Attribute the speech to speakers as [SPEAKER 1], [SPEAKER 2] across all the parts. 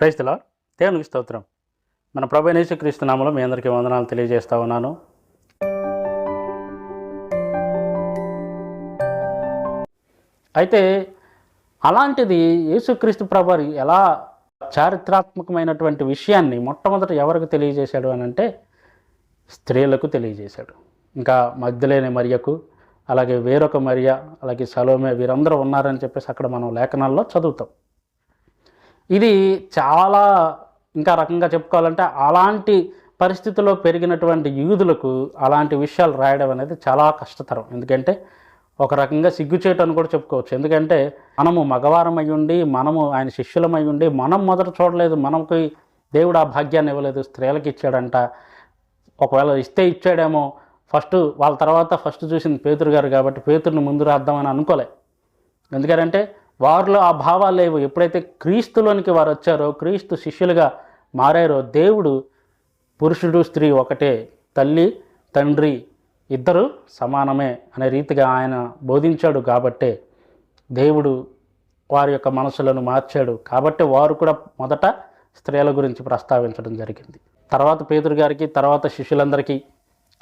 [SPEAKER 1] క్రైస్తల దేవునికి స్తోత్రం. మన ప్రభు యేసుక్రీస్తు నామలో మీ అందరికీ వందనాలు తెలియజేస్తా ఉన్నాను. అయితే అలాంటిది యేసుక్రీస్తు ప్రభు ఎలా చారిత్రాత్మకమైనటువంటి విషయాన్ని మొట్టమొదట ఎవరికి తెలియజేశాడు అని అంటే స్త్రీలకు తెలియజేశాడు. ఇంకా మధ్యలేని మరియకు అలాగే వేరొక మరియ అలాగే సలోమే వీరందరూ ఉన్నారని చెప్పేసి అక్కడ మనం లేఖనాల్లో చదువుతాం. ఇది చాలా ఇంకా రకంగా చెప్పుకోవాలంటే అలాంటి పరిస్థితుల్లో పెరిగినటువంటి యూదులకు అలాంటి విషయాలు రాయడం అనేది చాలా కష్టతరం. ఎందుకంటే ఒక రకంగా సిగ్గుచేటు అని కూడా చెప్పుకోవచ్చు. ఎందుకంటే మనము మగవారం ఉండి మనము ఆయన శిష్యులమై ఉండి మనం మొదట చూడలేదు మనకి దేవుడు ఆ భాగ్యాన్ని ఇవ్వలేదు స్త్రీలకు ఇచ్చాడంట. ఒకవేళ ఇస్తే ఇచ్చాడేమో ఫస్ట్ వాళ్ళ తర్వాత ఫస్ట్ చూసింది పేతురు గారు కాబట్టి పేతురుని ముందు రాద్దామని అనుకోలే. ఎందుకంటే వారిలో ఆ భావాలు లేవు. ఎప్పుడైతే క్రీస్తులోనికి వారు వచ్చారో క్రీస్తు శిష్యులుగా మారారో దేవుడు పురుషుడు స్త్రీ ఒకటే తల్లి తండ్రి ఇద్దరు సమానమే అనే రీతిగా ఆయన బోధించాడు కాబట్టే దేవుడు వారి యొక్క మనసులను మార్చాడు. కాబట్టి వారు కూడా మొదట స్త్రీల గురించి ప్రస్తావించడం జరిగింది. తర్వాత పేదరు గారికి తర్వాత శిష్యులందరికీ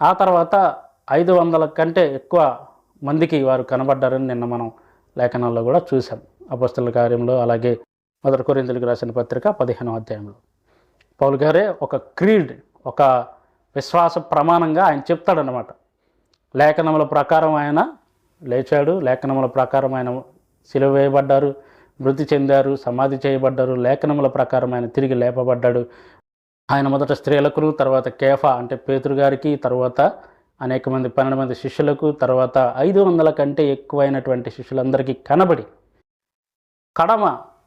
[SPEAKER 1] ఆ తర్వాత ఐదు వందల కంటే ఎక్కువ మందికి వారు కనబడ్డారని నిన్న మనం లేఖనాల్లో కూడా చూసాం అపస్తుల కార్యంలో అలాగే మొదటి కొరిందులకు రాసిన పత్రిక పదిహేనో అధ్యాయంలో. పౌలు గారే ఒక క్రీడ్ ఒక విశ్వాస ప్రమాణంగా ఆయన చెప్తాడనమాట లేఖనముల ప్రకారం ఆయన లేచాడు లేఖనముల ప్రకారం ఆయన సిలువ వేయబడ్డారు మృతి చెందారు సమాధి చేయబడ్డారు లేఖనముల ప్రకారం ఆయన తిరిగి లేపబడ్డాడు. ఆయన మొదట స్త్రీలకు తర్వాత కేఫా అంటే పేతురు గారికి తర్వాత అనేక మంది పన్నెండు మంది శిష్యులకు తర్వాత ఐదు వందల కంటే ఎక్కువైనటువంటి శిష్యులందరికీ కనబడి కడమ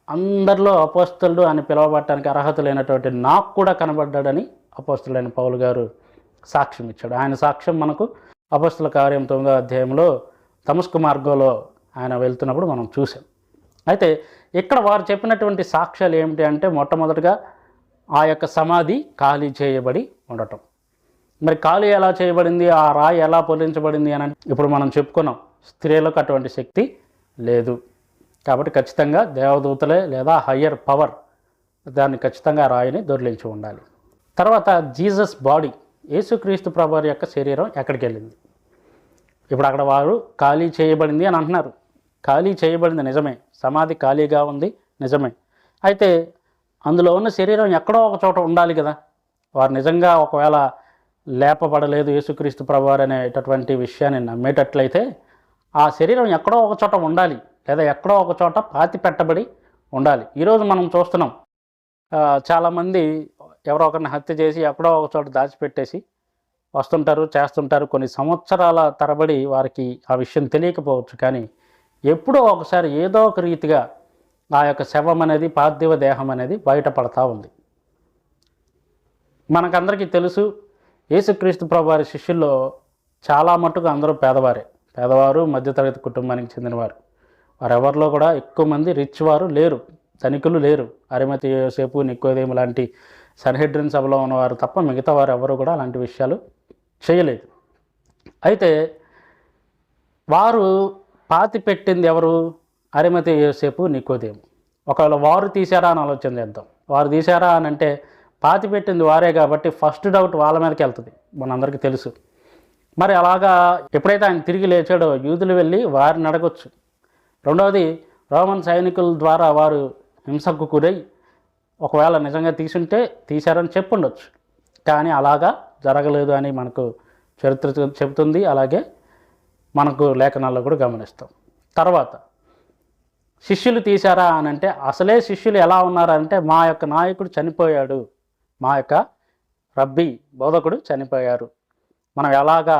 [SPEAKER 1] అందరిలో అపోస్తులు అని పిలవబడటానికి అర్హత లేనటువంటి నాకు కూడా కనబడ్డాడని అపోస్తులైన పౌలు గారు సాక్ష్యం ఇచ్చాడు. ఆయన సాక్ష్యం మనకు అపోస్తుల కార్యం తొమ్మిదో అధ్యాయంలో తమస్కు మార్గంలో ఆయన వెళ్తున్నప్పుడు మనం చూసాం అయితే ఇక్కడ వారు చెప్పినటువంటి సాక్ష్యాలు ఏమిటి అంటే మొట్టమొదటిగా ఆ యొక్క సమాధి ఖాళీ చేయబడి ఉండటం. మరి ఖాళీ ఎలా చేయబడింది? ఆ రాయి ఎలా పొలించబడింది అని ఇప్పుడు మనం చెప్పుకున్నాం. స్త్రీలకు అటువంటి శక్తి లేదు. కాబట్టి ఖచ్చితంగా దేవదూతలే లేదా హయ్యర్ పవర్ దాన్ని ఖచ్చితంగా రాయిని దొరిలించి ఉండాలి. తర్వాత జీసస్ బాడీ యేసుక్రీస్తు ప్రభు యొక్క శరీరం ఎక్కడికి వెళ్ళింది? ఇప్పుడు అక్కడ వారు ఖాళీ చేయబడింది అని అంటున్నారు. ఖాళీ చేయబడింది నిజమే. సమాధి ఖాళీగా ఉంది నిజమే. అయితే అందులో ఉన్న శరీరం ఎక్కడో ఒక చోట ఉండాలి కదా. వారు నిజంగా ఒకవేళ లేపబడలేదు యేసుక్రీస్తు ప్రభువారు అనేటటువంటి విషయాన్ని నమ్మేటట్లయితే ఆ శరీరం ఎక్కడో ఒక చోట ఉండాలి లేదా ఎక్కడో ఒక చోట పాతి పెట్టబడి ఉండాలి ఈరోజు మనం చూస్తున్నాం. చాలామంది ఎవరో ఒకరిని హత్య చేసి ఎక్కడో ఒక చోట దాచిపెట్టేసి వస్తుంటారు చేస్తుంటారు. కొన్ని సంవత్సరాల తరబడి వారికి ఆ విషయం తెలియకపోవచ్చు. కానీ ఎప్పుడో ఒకసారి ఏదో ఒక రీతిగా ఆ యొక్క శవం అనేది పార్థివ దేహం అనేది బయటపడతా ఉంది. మనకందరికీ తెలుసు యేసుక్రీస్తు ప్రభువారి శిష్యుల్లో చాలా మటుకు అందరూ పేదవారే. పేదవారు మధ్యతరగతి కుటుంబానికి చెందినవారు. వారెవరిలో కూడా ఎక్కువ మంది రిచ్ వారు లేరు. ధనికులు లేరు. అరిమతి యోసేపు నిక్కోదేమి లాంటి సన్హెడ్రిన్ సభలో ఉన్నవారు తప్ప మిగతా వారు ఎవరు కూడా అలాంటి విషయాలు చేయలేదు. అయితే వారు పాతి పెట్టింది ఎవరు? అరిమతి యోసేపు నికోదేము. ఒకవేళ వారు తీశారా అని ఆలోచన చేద్దాం. వారు తీశారా అని అంటే పాతి పెట్టింది వారే కాబట్టి ఫస్ట్ డౌట్ వాళ్ళ మీదకి వెళ్తుంది. మనందరికీ తెలుసు. మరి అలాగా ఎప్పుడైతే ఆయన తిరిగి లేచాడో యూదులు వెళ్ళి వారిని అడగొచ్చు. రెండవది రోమన్ సైనికుల ద్వారా వారు హింసకు గురై ఒకవేళ నిజంగా తీసుంటే తీశారని చెప్పుండొచ్చు. కానీ అలాగా జరగలేదు అని మనకు చరిత్ర చెబుతుంది. అలాగే మనకు లేఖనాల్లో కూడా గమనిస్తాం. తర్వాత శిష్యులు తీశారా అని అంటే అసలే శిష్యులు ఎలా ఉన్నారంటే మా యొక్క నాయకుడు చనిపోయాడు. మా యొక్క రబ్బీ బోధకుడు చనిపోయారు. మనం ఎలాగా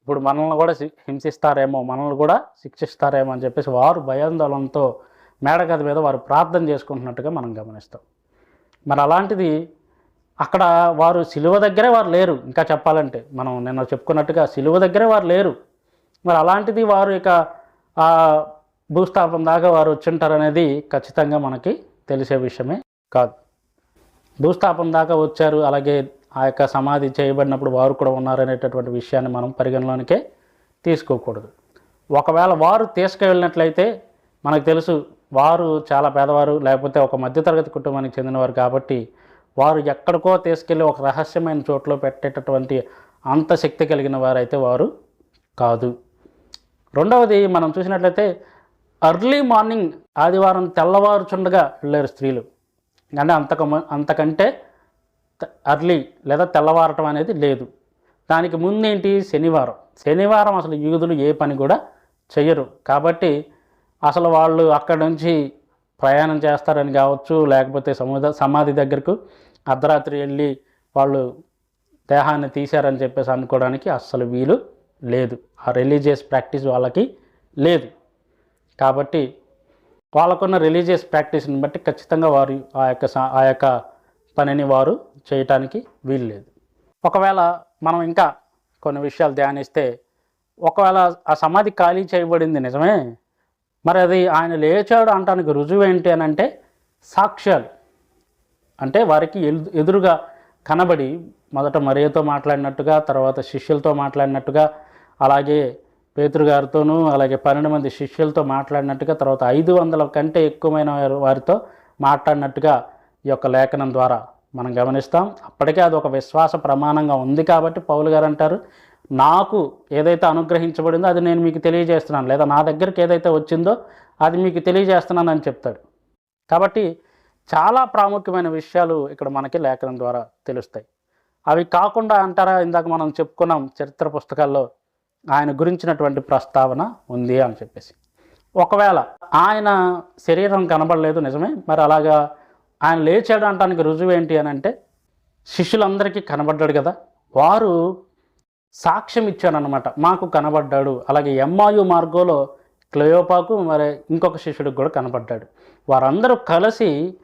[SPEAKER 1] ఇప్పుడు మనల్ని కూడా హింసిస్తారేమో మనల్ని కూడా శిక్షిస్తారేమో అని చెప్పేసి వారు భయాందోళనతో మేడగది మీద వారు ప్రార్థన చేసుకుంటున్నట్టుగా మనం గమనిస్తాం. మరి అలాంటిది అక్కడ వారు సిలువ దగ్గరే వారు లేరు. ఇంకా చెప్పాలంటే మనం నిన్న చెప్పుకున్నట్టుగా సిలువ దగ్గరే వారు లేరు. మరి అలాంటిది వారు ఇక భూస్థాపం దాకా వారు వచ్చింటారు అనేది ఖచ్చితంగా మనకి తెలిసే విషయమే కాదు. భూస్థాపన దాకా వచ్చారు. అలాగే ఆ యొక్క సమాధి చేయబడినప్పుడు వారు కూడా ఉన్నారనేటటువంటి విషయాన్ని మనం పరిగణలోనికే తీసుకోకూడదు. ఒకవేళ వారు తీసుకువెళ్ళినట్లయితే మనకు తెలుసు వారు చాలా పేదవారు లేకపోతే ఒక మధ్యతరగతి కుటుంబానికి చెందినవారు కాబట్టి వారు ఎక్కడికో తీసుకెళ్ళి ఒక రహస్యమైన చోట్లో పెట్టేటటువంటి అంత శక్తి కలిగిన వారైతే వారు కాదు. రెండవది మనం చూసినట్లయితే అర్లీ మార్నింగ్ ఆదివారం తెల్లవారుచుండగా వెళ్ళారు స్త్రీలు. అంటే అంతకు అంతకంటే అర్లీ లేదా తెల్లవారటం అనేది లేదు. దానికి ముందేంటి? శనివారం. శనివారం అసలు యూదులు ఏ పని కూడా చెయ్యరు. కాబట్టి అసలు వాళ్ళు అక్కడి నుంచి ప్రయాణం చేస్తారని కావచ్చు లేకపోతే సముద సమాధి దగ్గరకు అర్ధరాత్రి వెళ్ళి వాళ్ళు దేహాన్ని తీశారని చెప్పేసి అనుకోవడానికి అస్సలు వీలు లేదు. ఆ రిలీజియస్ ప్రాక్టీస్ వాళ్ళకి లేదు. కాబట్టి వాళ్ళకున్న రిలీజియస్ ప్రాక్టీస్ని బట్టి ఖచ్చితంగా వారు ఆ యొక్క సా- ఆ యొక్క పనిని వారు చేయటానికి వీలు లేదు ఒకవేళ మనం ఇంకా కొన్ని విషయాలు ధ్యానిస్తే ఒకవేళ ఆ సమాధి ఖాళీ చేయబడింది నిజమే మరి అది ఆయన లేచాడు అనటానికి రుజువు ఏంటి అని అంటే సాక్ష్యాలు. అంటే వారికి ఎదురుగా కనబడి మొదట మరియతో మాట్లాడినట్టుగా తర్వాత శిష్యులతో మాట్లాడినట్టుగా అలాగే పేతురు గారితోనూ అలాగే పన్నెండు మంది శిష్యులతో మాట్లాడినట్టుగా తర్వాత ఐదు వందల కంటే ఎక్కువమైన వారితో మాట్లాడినట్టుగా ఈ యొక్క లేఖనం ద్వారా మనం గమనిస్తాం. అప్పటికే అది ఒక విశ్వాస ప్రమాణంగా ఉంది కాబట్టి పౌలు గారు అంటారు నాకు ఏదైతే అనుగ్రహించబడిందో అది నేను మీకు తెలియజేస్తున్నాను లేదా నా దగ్గరికి ఏదైతే వచ్చిందో అది మీకు తెలియజేస్తున్నాను అని చెప్తాడు. కాబట్టి చాలా ప్రాముఖ్యమైన విషయాలు ఇక్కడ మనకి లేఖనం ద్వారా తెలుస్తాయి. అవి కాకుండా అంటారా? ఇందాక మనం చెప్పుకున్నాం చరిత్ర పుస్తకాల్లో ఆయన గురించినటువంటి ప్రస్తావన ఉంది అని చెప్పేసి. ఒకవేళ ఆయన శరీరం కనబడలేదు నిజమే మరి అలాగా ఆయన లేచాడు అంటానికి రుజువు ఏంటి అని అంటే శిష్యులందరికీ కనబడ్డాడు కదా. వారు సాక్ష్యం ఇచ్చారనమాట మాకు కనబడ్డాడు. అలాగే ఎంఆయు మార్గంలో క్లయోపాకు మరి ఇంకొక శిష్యుడికి కూడా కనబడ్డాడు. వారందరూ కలిసి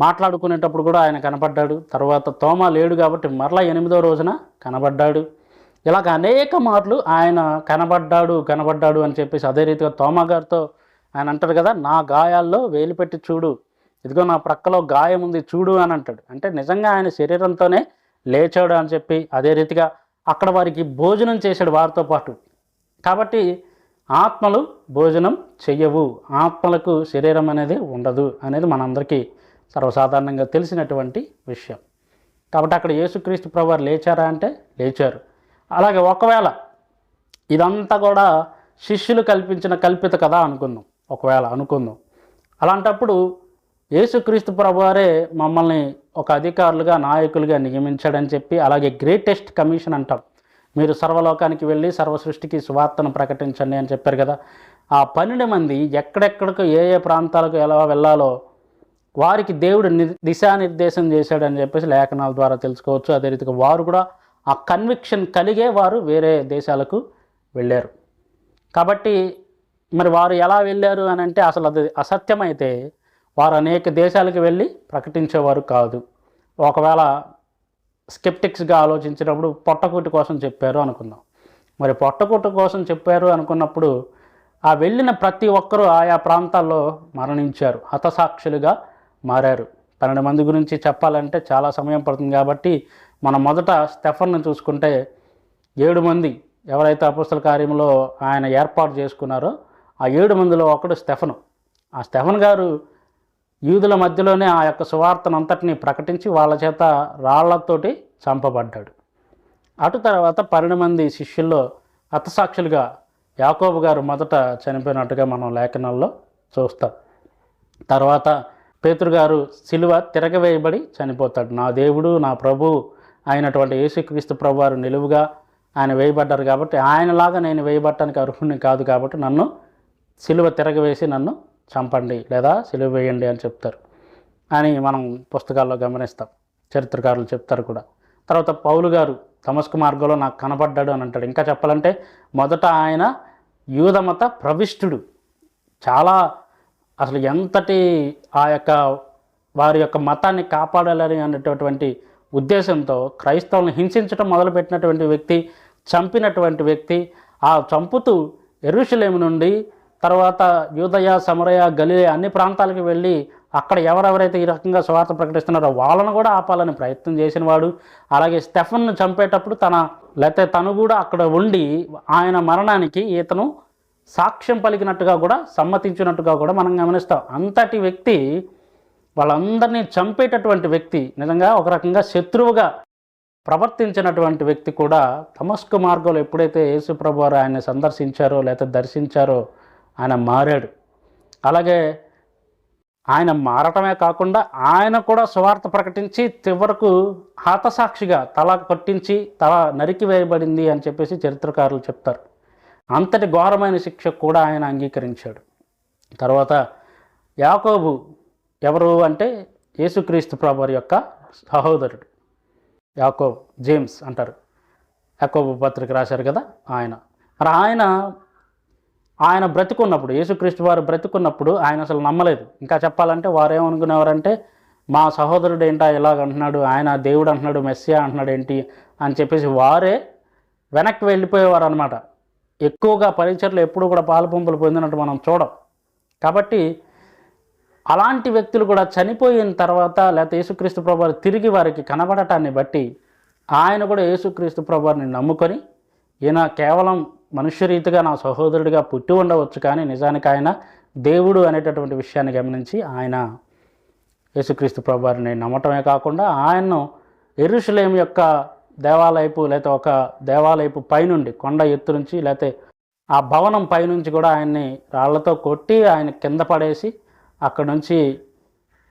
[SPEAKER 1] మాట్లాడుకునేటప్పుడు కూడా ఆయన కనబడ్డాడు. తర్వాత తోమ లేడు కాబట్టి మరలా ఎనిమిదో రోజున కనబడ్డాడు. ఇలాగ అనేక మార్లు ఆయన కనబడ్డాడు కనబడ్డాడు అని చెప్పేసి అదే రీతిగా తోమగారితో ఆయన అంటారు కదా నా గాయాల్లో వేలు పెట్టి చూడు. ఇదిగో నా ప్రక్కలో గాయం ఉంది చూడు అని అంటాడు. అంటే నిజంగా ఆయన శరీరంతోనే లేచాడు అని చెప్పి అదే రీతిగా అక్కడ వారికి భోజనం చేశాడు వారితో పాటు. కాబట్టి ఆత్మలు భోజనం చెయ్యవు. ఆత్మలకు శరీరం అనేది ఉండదు అనేది మనందరికీ సర్వసాధారణంగా తెలిసినటువంటి విషయం. కాబట్టి అక్కడ యేసుక్రీస్తు ప్రభువారు లేచారా అంటే లేచారు. అలాగే ఒకవేళ ఇదంతా కూడా శిష్యులు కల్పించిన కల్పిత కథ అనుకుందాం. ఒకవేళ అనుకుందాం. అలాంటప్పుడు యేసుక్రీస్తు ప్రభువారే మమ్మల్ని ఒక అధికారులుగా నాయకులుగా నియమించాడని చెప్పి అలాగే గ్రేటెస్ట్ కమిషన్ అంటాం. మీరు సర్వలోకానికి వెళ్ళి సర్వ సృష్టికి సువార్తను ప్రకటించండి అని చెప్పారు కదా. ఆ పన్నెండు మంది ఎక్కడెక్కడికి ఏ ఏ ప్రాంతాలకు ఎలా వెళ్ళాలో వారికి దేవుడు ని దిశానిర్దేశం చేశాడని చెప్పేసి లేఖనాల ద్వారా తెలుసుకోవచ్చు. అదే రీతిగా వారు కూడా ఆ కన్విక్షన్ కలిగే వారు వేరే దేశాలకు వెళ్ళారు. కాబట్టి మరి వారు ఎలా వెళ్ళారు అని అంటే అసలు అది అసత్యమైతే వారు అనేక దేశాలకు వెళ్ళి ప్రకటించేవారు కాదు. ఒకవేళ స్కెప్టిక్స్గా ఆలోచించినప్పుడు పొట్టకూటి కోసం చెప్పారు అనుకుందాం. మరి పొట్టకూటి కోసం చెప్పారు అనుకున్నప్పుడు ఆ వెళ్ళిన ప్రతి ఒక్కరూ ఆయా ప్రాంతాల్లో మరణించారు. హతసాక్షులుగా మారారు. పన్నెండు మంది గురించి చెప్పాలంటే చాలా సమయం పడుతుంది కాబట్టి మనం మొదట స్టెఫన్ను చూసుకుంటే ఏడు మంది ఎవరైతే అపుస్తల కార్యంలో ఆయన ఏర్పాటు చేసుకున్నారో ఆ ఏడు మందిలో ఒకడు స్టెఫను. ఆ స్టెఫన్ గారు యూదుల మధ్యలోనే ఆ యొక్క సువార్తను అంతటిని ప్రకటించి వాళ్ళ చేత రాళ్ళతోటి చంపబడ్డాడు. అటు తర్వాత పన్నెండు మంది శిష్యుల్లో హతసాక్షులుగా యాకోబు గారు మొదట చనిపోయినట్టుగా మనం లేఖనాల్లో చూస్తాం. తర్వాత పేతురు గారు సిలువ తిరగవేయబడి చనిపోతాడు. నా దేవుడు నా ప్రభు అయినటువంటి యేసుక్రీస్తు ప్రభు వారు నిలువుగా ఆయన వేయబడ్డారు కాబట్టి ఆయనలాగా నేను వేయబట్టడానికి అర్హుడిని కాదు కాబట్టి నన్ను సిలువ తిరగవేసి నన్ను చంపండి లేదా సిలువ వేయండి అని చెప్తారు. అని మనం పుస్తకాల్లో గమనిస్తాం. చరిత్రకారులు చెప్తారు కూడా. తర్వాత పౌలు గారు తమస్కు మార్గంలో నాకు కనబడ్డాడు అని అంటాడు. ఇంకా చెప్పాలంటే మొదట ఆయన యూదమత ప్రవిష్టుడు. చాలా అసలు ఎంతటి ఆ యొక్క వారి యొక్క మతాన్ని కాపాడాలని అనేటటువంటి ఉద్దేశంతో క్రైస్తవులను హింసించడం మొదలుపెట్టినటువంటి వ్యక్తి చంపినటువంటి వ్యక్తి ఆ చంపుతూ ఎరుషులేము నుండి తర్వాత యూదయ సమరయ గలిలే అన్ని ప్రాంతాలకు వెళ్ళి అక్కడ ఎవరెవరైతే ఈ రకంగా స్వార్థ ప్రకటిస్తున్నారో వాళ్ళను కూడా ఆపాలని ప్రయత్నం చేసిన వాడు అలాగే స్టెఫన్ను చంపేటప్పుడు తన లేకపోతే తను కూడా అక్కడ ఉండి ఆయన మరణానికి ఇతను సాక్ష్యం పలికినట్టుగా కూడా సమ్మతించినట్టుగా కూడా మనం గమనిస్తాం. అంతటి వ్యక్తి వాళ్ళందరినీ చంపేటటువంటి వ్యక్తి నిజంగా ఒక రకంగా శత్రువుగా ప్రవర్తించినటువంటి వ్యక్తి కూడా తమస్కు మార్గంలో ఎప్పుడైతే యేసుప్రభు వారు ఆయన్ని సందర్శించారో లేకపోతే దర్శించారో ఆయన మారాడు. అలాగే ఆయన మారటమే కాకుండా ఆయన కూడా సువార్త ప్రకటించి చివరకు హతసాక్షిగా తల కొట్టించి తల నరికి వేయబడింది అని చెప్పేసి చరిత్రకారులు చెప్తారు. అంతటి ఘోరమైన శిక్ష కూడా ఆయన అంగీకరించాడు. తర్వాత యాకోబు ఎవరు అంటే యేసుక్రీస్తు ప్రభువారి యొక్క సహోదరుడు యాకోబ్ జేమ్స్ అంటారు. యాకోబు పత్రిక రాశారు కదా ఆయన. మరి ఆయన ఆయన బ్రతికున్నప్పుడు యేసుక్రీస్తు వారు బ్రతికున్నప్పుడు ఆయన అసలు నమ్మలేదు. ఇంకా చెప్పాలంటే వారు ఏమనుకునేవారంటే మా సహోదరుడు ఏంటా ఇలాగ అంటున్నాడు? ఆయన దేవుడు అంటున్నాడు? మెస్సియా అంటున్నాడు ఏంటి? అని చెప్పేసి వారే వెనక్కి వెళ్ళిపోయేవారు అనమాట ఎక్కువగా పరిచర్లు ఎప్పుడు కూడా పాలపంపులు పొందినట్టు మనం చూడం. కాబట్టి అలాంటి వ్యక్తులు కూడా చనిపోయిన తర్వాత లేకపోతే యేసుక్రీస్తు ప్రభు తిరిగి వారికి కనబడటాన్ని బట్టి ఆయన కూడా యేసుక్రీస్తు ప్రభుని నమ్ముకొని ఈయన కేవలం మనుష్యరీతిగా నా సహోదరుడిగా పుట్టి ఉండవచ్చు కానీ నిజానికి ఆయన దేవుడు అనేటటువంటి విషయాన్ని గమనించి ఆయన యేసుక్రీస్తు ప్రభువారిని నమ్మటమే కాకుండా ఆయన్ను ఎరుషులేం యొక్క దేవాలయపు లేకపోతే ఒక దేవాలయపు పైనుండి కొండ ఎత్తు నుంచి లేకపోతే ఆ భవనం పైనుంచి కూడా ఆయన్ని రాళ్ళతో కొట్టి ఆయన కింద పడేసి అక్కడ నుంచి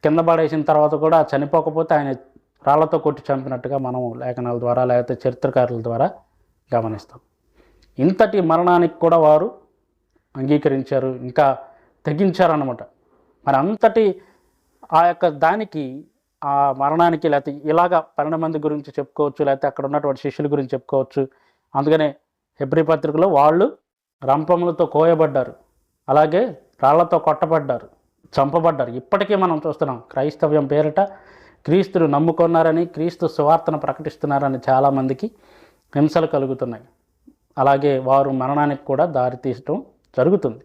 [SPEAKER 1] కింద పడేసిన తర్వాత కూడా చనిపోకపోతే ఆయన రాళ్ళతో కొట్టి చంపినట్టుగా మనం లేఖనాల ద్వారా లేకపోతే చరిత్రకారుల ద్వారా గమనిస్తాం. ఇంతటి మరణానికి కూడా వారు అంగీకరించారు ఇంకా తెగించారనమాట మరి అంతటి ఆ యొక్క దానికి ఆ మరణానికి లేకపోతే ఇలాగ పన్నెండు మంది గురించి చెప్పుకోవచ్చు లేకపోతే అక్కడ ఉన్నటువంటి శిష్యుల గురించి చెప్పుకోవచ్చు. అందుకనే హెబ్రి పత్రికలో వాళ్ళు రంపములతో కోయబడ్డారు అలాగే రాళ్ళతో కొట్టబడ్డారు. చంపబడ్డారు. ఇప్పటికీ మనం చూస్తున్నాం క్రైస్తవ్యం పేరిట క్రీస్తును నమ్ముకున్నారని క్రీస్తు సువార్తను ప్రకటిస్తున్నారని చాలామందికి హింసలు కలుగుతున్నాయి. అలాగే వారు మరణానికి కూడా దారితీయటం జరుగుతుంది.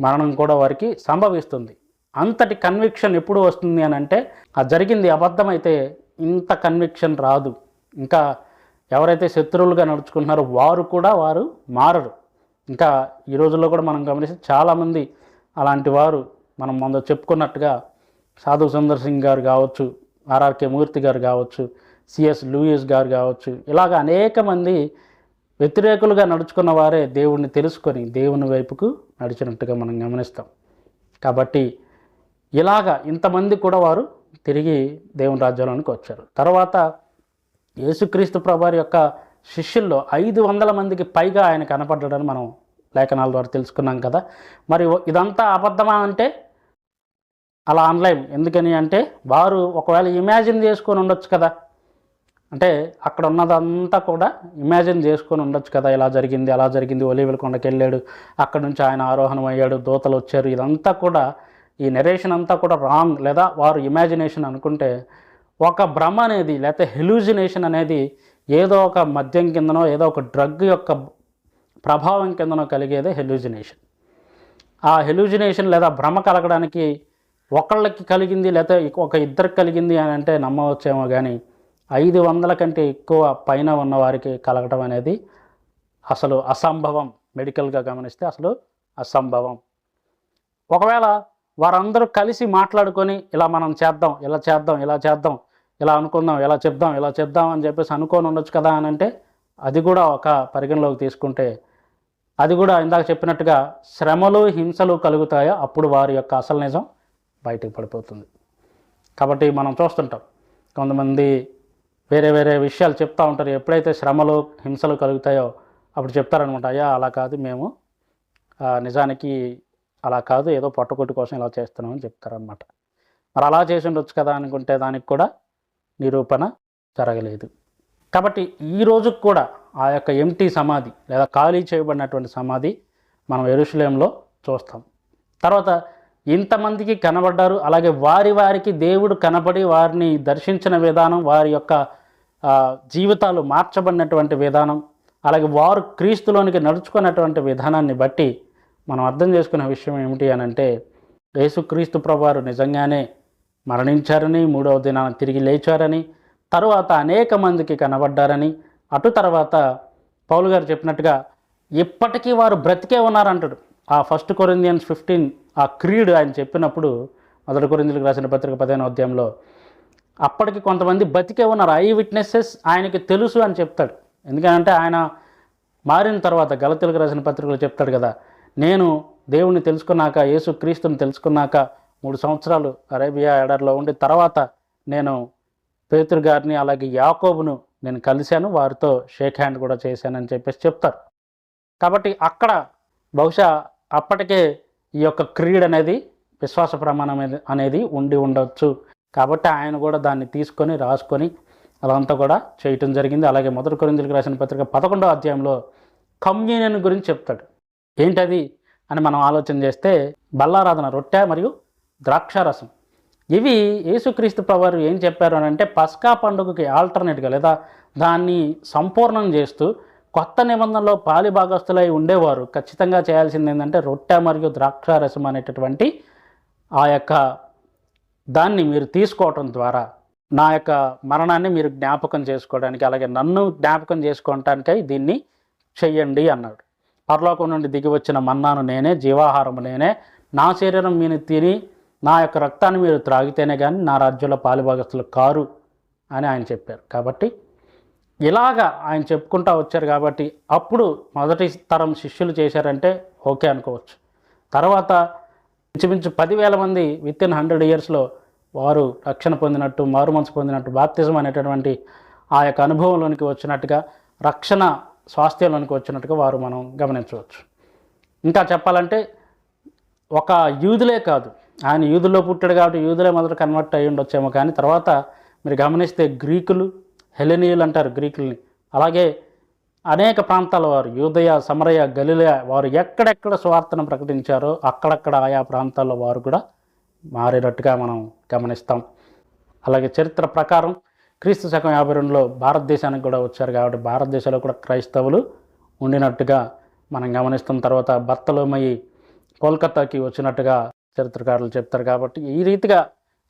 [SPEAKER 1] మరణం కూడా వారికి సంభవిస్తుంది. అంతటి కన్విక్షన్ ఎప్పుడు వస్తుంది అని అంటే ఆ జరిగింది అబద్ధమైతే ఇంత కన్విక్షన్ రాదు. ఇంకా ఎవరైతే శత్రువులుగా నడుచుకుంటున్నారో వారు కూడా వారు మారరు. ఇంకా ఈ రోజుల్లో కూడా మనం గమనిస్తే చాలామంది అలాంటి వారు మనం ముందు చెప్పుకున్నట్టుగా సాధు సుందర్ సింగ్ గారు కావచ్చు ఆర్ఆర్కే మూర్తి గారు కావచ్చు సిఎస్ లూయిస్ గారు కావచ్చు ఇలాగ అనేక మంది వ్యతిరేకులుగా నడుచుకున్న వారే దేవుణ్ణి తెలుసుకొని దేవుని వైపుకు నడిచినట్టుగా మనం గమనిస్తాం. కాబట్టి ఇలాగా ఇంతమంది కూడా వారు తిరిగి దేవుని రాజ్యంలోనికి వచ్చారు. తర్వాత యేసుక్రీస్తు ప్రభారి యొక్క శిష్యుల్లో ఐదు వందల మందికి పైగా ఆయన కనపడ్డాడని మనం లేఖనాల ద్వారా తెలుసుకున్నాం కదా. మరి ఇదంతా అబద్ధమా అంటే అలా ఆన్లైన్ ఎందుకని అంటే వారు ఒకవేళ ఇమాజిన్ చేసుకొని ఉండొచ్చు కదా. అంటే అక్కడ ఉన్నదంతా కూడా ఇమాజిన్ చేసుకొని ఉండొచ్చు కదా. ఇలా జరిగింది అలా జరిగింది ఒలివెల కొండకి వెళ్ళాడు అక్కడ నుంచి ఆయన ఆరోహణం అయ్యాడు దోతలు వచ్చారు. ఇదంతా కూడా ఈ నెరేషన్ అంతా కూడా రాంగ్ లేదా వారు ఇమాజినేషన్ అనుకుంటే ఒక భ్రమ అనేది లేకపోతే హెలూజినేషన్ అనేది ఏదో ఒక మద్యం కిందనో ఏదో ఒక డ్రగ్ యొక్క ప్రభావం కిందనో కలిగేదే హెలూజినేషన్ ఆ హెలూజినేషన్ లేదా భ్రమ కలగడానికి ఒకళ్ళకి కలిగింది లేకపోతే ఒక ఇద్దరికి కలిగింది అని అంటే నమ్మవచ్చేమో కానీ ఐదు వందల కంటే ఎక్కువ పైన ఉన్న వారికి కలగటం అనేది అసలు అసంభవం. మెడికల్గా గమనిస్తే అసలు అసంభవం. ఒకవేళ వారందరూ కలిసి మాట్లాడుకొని ఇలా మనం చేద్దాం ఇలా చేద్దాం ఇలా చేద్దాం ఇలా అనుకుందాం ఇలా చెప్దాం ఇలా చెప్దాం అని చెప్పేసి అనుకొని ఉండొచ్చు కదా అని అంటే అది కూడా ఒక పరిగణలోకి తీసుకుంటే అది కూడా ఇందాక చెప్పినట్టుగా శ్రమలు హింసలు కలుగుతాయో? అప్పుడు వారి యొక్క అసలు నిజం. బయటకు పడిపోతుంది. కాబట్టి మనం చూస్తుంటాం. కొంతమంది వేరే వేరే విషయాలు చెప్తూ ఉంటారు. ఎప్పుడైతే శ్రమలు హింసలు కలుగుతాయో అప్పుడు చెప్తారనమాట అయ్యా అలా కాదు మేము నిజానికి అలా కాదు ఏదో పొట్టకొట్టు కోసం ఇలా చేస్తున్నామని చెప్తారనమాట. మరి అలా చేసి ఉండొచ్చు కదా అనుకుంటే దానికి కూడా నిరూపణ జరగలేదు. కాబట్టి ఈ రోజుకు కూడా ఆ యొక్క ఎంటీ సమాధి లేదా ఖాళీ చేయబడినటువంటి సమాధి మనం ఎరుషులేంలో చూస్తాం. తర్వాత ఇంతమందికి కనబడ్డారు. అలాగే వారి వారికి దేవుడు కనబడి వారిని దర్శించిన విధానం వారి యొక్క జీవితాలు మార్చబడినటువంటి విధానం అలాగే వారు క్రీస్తులోనికి నడుచుకున్నటువంటి విధానాన్ని బట్టి మనం అర్థం చేసుకునే విషయం ఏమిటి అని అంటే యేసుక్రీస్తు ప్రభువారు నిజంగానే మరణించారని మూడవ దినాన తిరిగి లేచారని తరువాత అనేక మందికి కనబడ్డారని అటు తర్వాత పౌలు గారు చెప్పినట్టుగా ఇప్పటికీ వారు బ్రతికే ఉన్నారంటాడు. ఆ ఫస్ట్ కొరిందియన్స్ ఫిఫ్టీన్ ఆ క్రీడ్ ఆయన చెప్పినప్పుడు మొదటి కొరిందులకు రాసిన పత్రిక పదిహేను అధ్యాయంలో అప్పటికి కొంతమంది బతికే ఉన్నారు. ఐ విట్నెసెస్ ఆయనకి తెలుసు అని చెప్తాడు. ఎందుకంటే ఆయన మారిన తర్వాత గలతీలకు రాసిన పత్రికలు చెప్తాడు కదా నేను దేవుణ్ణి తెలుసుకున్నాక యేసు క్రీస్తుని తెలుసుకున్నాక మూడు సంవత్సరాలు అరేబియా ఎడర్లో ఉండి తర్వాత నేను పేతురు గారిని అలాగే యాకోబును నేను కలిశాను వారితో షేక్ హ్యాండ్ కూడా చేశానని చెప్పేసి చెప్తారు. కాబట్టి అక్కడ బహుశా అప్పటికే ఈ యొక్క క్రీడ్ అనేది విశ్వాస ప్రమాణం అనేది- అనేది ఉండి ఉండొచ్చు. కాబట్టి ఆయన కూడా దాన్ని తీసుకొని రాసుకొని అదంతా కూడా చేయటం జరిగింది. అలాగే మొదటి కొరిందులకు రాసిన పత్రిక పదకొండవ అధ్యాయంలో కమ్యూనియన్ గురించి చెప్తాడు. ఏంటది అని మనం ఆలోచన చేస్తే బల్లారాధన రొట్టె మరియు ద్రాక్షారసం. ఇవి యేసుక్రీస్తు ప్రవారు ఏం చెప్పారు అని అంటే పస్కా పండుగకి ఆల్టర్నేట్గా లేదా దాన్ని సంపూర్ణం చేస్తూ కొత్త నిబంధనలో పాలి భాగస్తులై ఉండేవారు. ఖచ్చితంగా చేయాల్సింది ఏంటంటే రొట్టె మరియు ద్రాక్ష రసం అనేటటువంటి ఆ యొక్క దాన్ని మీరు తీసుకోవటం ద్వారా నా యొక్క మరణాన్ని మీరు జ్ఞాపకం చేసుకోవడానికి అలాగే నన్ను జ్ఞాపకం చేసుకోవటానికై దీన్ని చెయ్యండి అన్నాడు. పరలోకం నుండి దిగి వచ్చిన మన్నాను నేనే జీవాహారము నేనే. నా శరీరం మీరు తిని నా యొక్క రక్తాన్ని మీరు త్రాగితేనే కానీ నా రాజ్యంలో పాలుభాగస్తులు కారు అని ఆయన చెప్పారు. కాబట్టి ఇలాగా ఆయన చెప్పుకుంటా వచ్చారు కాబట్టి అప్పుడు మొదటి తరం శిష్యులు చేశారంటే ఓకే అనుకోవచ్చు. తర్వాత ఇంచుమించు పదివేల మంది విత్ ఇన్ హండ్రెడ్ ఇయర్స్లో వారు రక్షణ పొందినట్టు మారు మనసు పొందినట్టు బాప్తిజం అనేటటువంటి ఆ యొక్క అనుభవంలోనికి వచ్చినట్టుగా రక్షణ స్వాస్థ్యంలోనికి వచ్చినట్టుగా వారు మనం గమనించవచ్చు. ఇంకా చెప్పాలంటే ఒక యూదులే కాదు. ఆయన యూదుల్లో పుట్టాడు కాబట్టి యూదులే మొదట కన్వర్ట్ అయ్యి ఉండొచ్చేమో కానీ తర్వాత మీరు గమనిస్తే గ్రీకులు హెలెనీయులు అంటారు గ్రీకుల్ని. అలాగే అనేక ప్రాంతాల వారు యూదయ సమరయ గలిలయ వారు ఎక్కడెక్కడ స్వార్థను ప్రకటించారో అక్కడక్కడ ఆయా ప్రాంతాల్లో వారు కూడా మారినట్టుగా మనం గమనిస్తాం. అలాగే చరిత్ర ప్రకారం క్రీస్తు శకం యాభై రెండులో భారతదేశానికి కూడా వచ్చారు కాబట్టి భారతదేశంలో కూడా క్రైస్తవులు ఉండినట్టుగా మనం గమనిస్తున్న తర్వాత భర్తలోమయ్యి కోల్కతాకి వచ్చినట్టుగా చరిత్రకారులు చెప్తారు కాబట్టి ఈ రీతిగా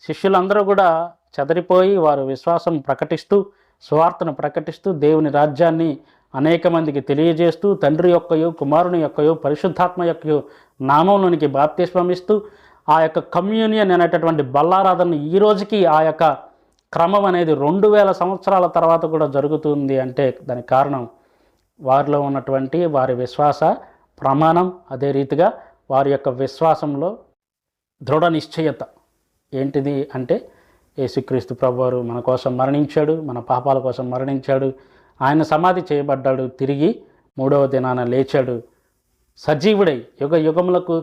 [SPEAKER 1] శిష్యులందరూ కూడా చెదరిపోయి వారు విశ్వాసం ప్రకటిస్తూ స్వార్థను ప్రకటిస్తూ దేవుని రాజ్యాన్ని అనేక మందికి తెలియజేస్తూ తండ్రి యొక్కయో కుమారుని యొక్కయో పరిశుద్ధాత్మ యొక్కయో నామంలోనికి బాప్తిస్మం ఆ యొక్క కమ్యూనియన్ అనేటటువంటి బల్లారాధన ఈ రోజుకి ఆ యొక్క క్రమం అనేది రెండు వేల సంవత్సరాల తర్వాత కూడా జరుగుతుంది అంటే దానికి కారణం వారిలో ఉన్నటువంటి వారి విశ్వాస ప్రమాణం అదే రీతిగా వారి యొక్క విశ్వాసంలో దృఢ నిశ్చయత ఏంటిది అంటే యేసుక్రీస్తు ప్రభువారు మన కోసం మరణించాడు మన పాపాల కోసం మరణించాడు ఆయన సమాధి చేయబడ్డాడు తిరిగి మూడవ దినాన లేచాడు. సజీవుడై యుగ యుగములకు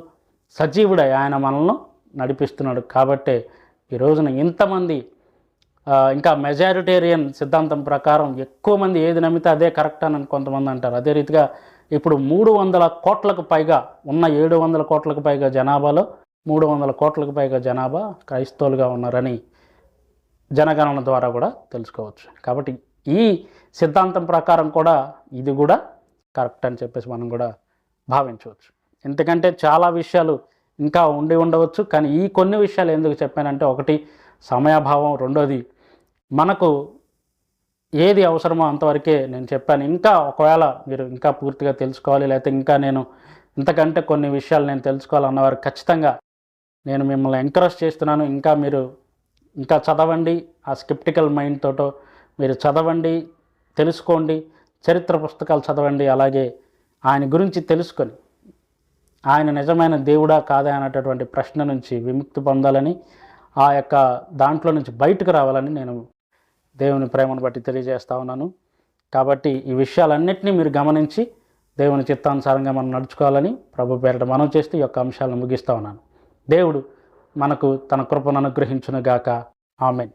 [SPEAKER 1] సజీవుడై ఆయన మనల్ని నడిపిస్తున్నాడు కాబట్టే ఈ రోజున ఇంతమంది ఇంకా మెజారిటేరియన్ సిద్ధాంతం ప్రకారం ఎక్కువ మంది ఏది నమ్మితే అదే కరెక్ట్ అని కొంతమంది అంటారు. అదే రీతిగా ఇప్పుడు మూడు వందల కోట్లకు పైగా ఉన్న ఏడు వందల కోట్లకు పైగా జనాభాలో మూడు వందల కోట్లకు పైగా జనాభా క్రైస్తవులుగా ఉన్నారని జనగణన ద్వారా కూడా తెలుసుకోవచ్చు. కాబట్టి ఈ సిద్ధాంతం ప్రకారం కూడా ఇది కూడా కరెక్ట్ అని చెప్పేసి మనం కూడా భావించవచ్చు. ఎందుకంటే చాలా విషయాలు ఇంకా ఉండి ఉండవచ్చు. కానీ ఈ కొన్ని విషయాలు ఎందుకు చెప్పానంటే ఒకటి సమయాభావం రెండోది మనకు ఏది అవసరమో అంతవరకే నేను చెప్పాను. ఇంకా ఒకవేళ మీరు ఇంకా పూర్తిగా తెలుసుకోవాలి లేకపోతే ఇంకా నేను ఇంతకంటే కొన్ని విషయాలు నేను తెలుసుకోవాలన్నవారు ఖచ్చితంగా నేను మిమ్మల్ని ఎంకరేజ్ చేస్తున్నాను. ఇంకా మీరు ఇంకా చదవండి ఆ స్కిప్టికల్ మైండ్ తోటో మీరు చదవండి తెలుసుకోండి చరిత్ర పుస్తకాలు చదవండి అలాగే ఆయన గురించి తెలుసుకొని ఆయన నిజమైన దేవుడా కాదా అనేటటువంటి ప్రశ్న నుంచి విముక్తి పొందాలని ఆ యొక్క దాంట్లో నుంచి బయటకు రావాలని నేను దేవుని ప్రేమను బట్టి తెలియజేస్తా ఉన్నాను. కాబట్టి ఈ విషయాలన్నింటినీ మీరు గమనించి దేవుని చిత్తానుసారంగా మనం నడుచుకోవాలని ప్రభు పేరిట మనం చేస్తూ ఈ యొక్క అంశాలను ముగిస్తూ ఉన్నాను. దేవుడు మనకు తన కృపను అనుగ్రహించునుగాక. ఆమెన్.